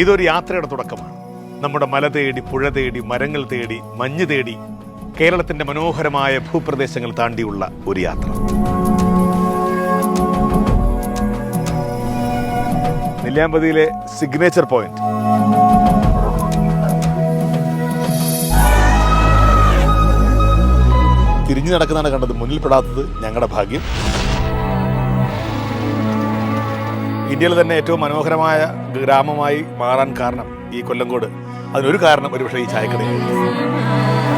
ഇതൊരു യാത്രയുടെ തുടക്കമാണ്. നമ്മുടെ മല തേടി പുഴ തേടി മരങ്ങൾ തേടി മഞ്ഞ് തേടി കേരളത്തിന്റെ മനോഹരമായ ഭൂപ്രദേശങ്ങൾ താണ്ടിയുള്ള ഒരു യാത്ര. നെല്ലിയാമ്പതിയിലെ സിഗ്നേച്ചർ പോയിന്റ് തിരിഞ്ഞു നടക്കുന്നതാണ് കണ്ടത്. മുന്നിൽ പെടാത്തത് ഞങ്ങളുടെ ഭാഗ്യം. ഇന്ത്യയിലെ തന്നെ ഏറ്റവും മനോഹരമായ ഗ്രാമമായി മാറാൻ കാരണം ഈ കൊല്ലംകോട്. അതിനൊരു കാരണം ഒരുപക്ഷെ ഈ ചായക്കടയാണ്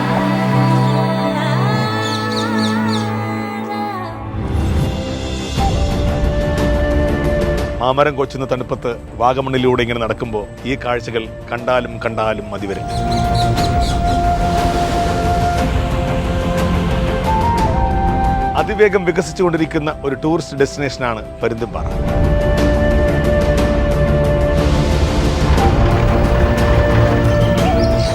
മാമരം കൊച്ചുന്ന തണുപ്പത്ത് വാഗമണ്ണിലൂടെ ഇങ്ങനെ നടക്കുമ്പോൾ ഈ കാഴ്ചകൾ കണ്ടാലും കണ്ടാലും മതിവരും അതിവേഗം വികസിച്ചുകൊണ്ടിരിക്കുന്ന ഒരു ടൂറിസ്റ്റ് ഡെസ്റ്റിനേഷനാണ് പരുന്തുംപാറ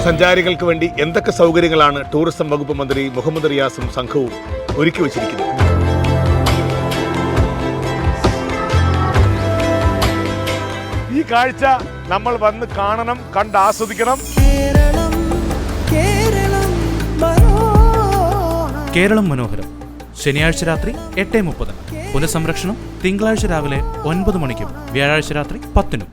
സഞ്ചാരികൾക്ക് വേണ്ടി എന്തൊക്കെ സൗകര്യങ്ങളാണ് ടൂറിസം വകുപ്പ് മന്ത്രി മുഹമ്മദ് റിയാസും സംഘവും ഒരുക്കി വച്ചിരിക്കുന്നത്? ഈ കാഴ്ച നമ്മൾ വന്ന് കാണണം കണ്ട് ആസ്വദിക്കണം. കേരളം കേരളം മനോഹരം. കേരളം മനോഹരം. ശനിയാഴ്ച രാത്രി എട്ട് മുപ്പതിന്. പുനഃസംരക്ഷണം തിങ്കളാഴ്ച രാവിലെ ഒൻപത് മണിക്കും. വ്യാഴാഴ്ച രാത്രി പത്തിനും.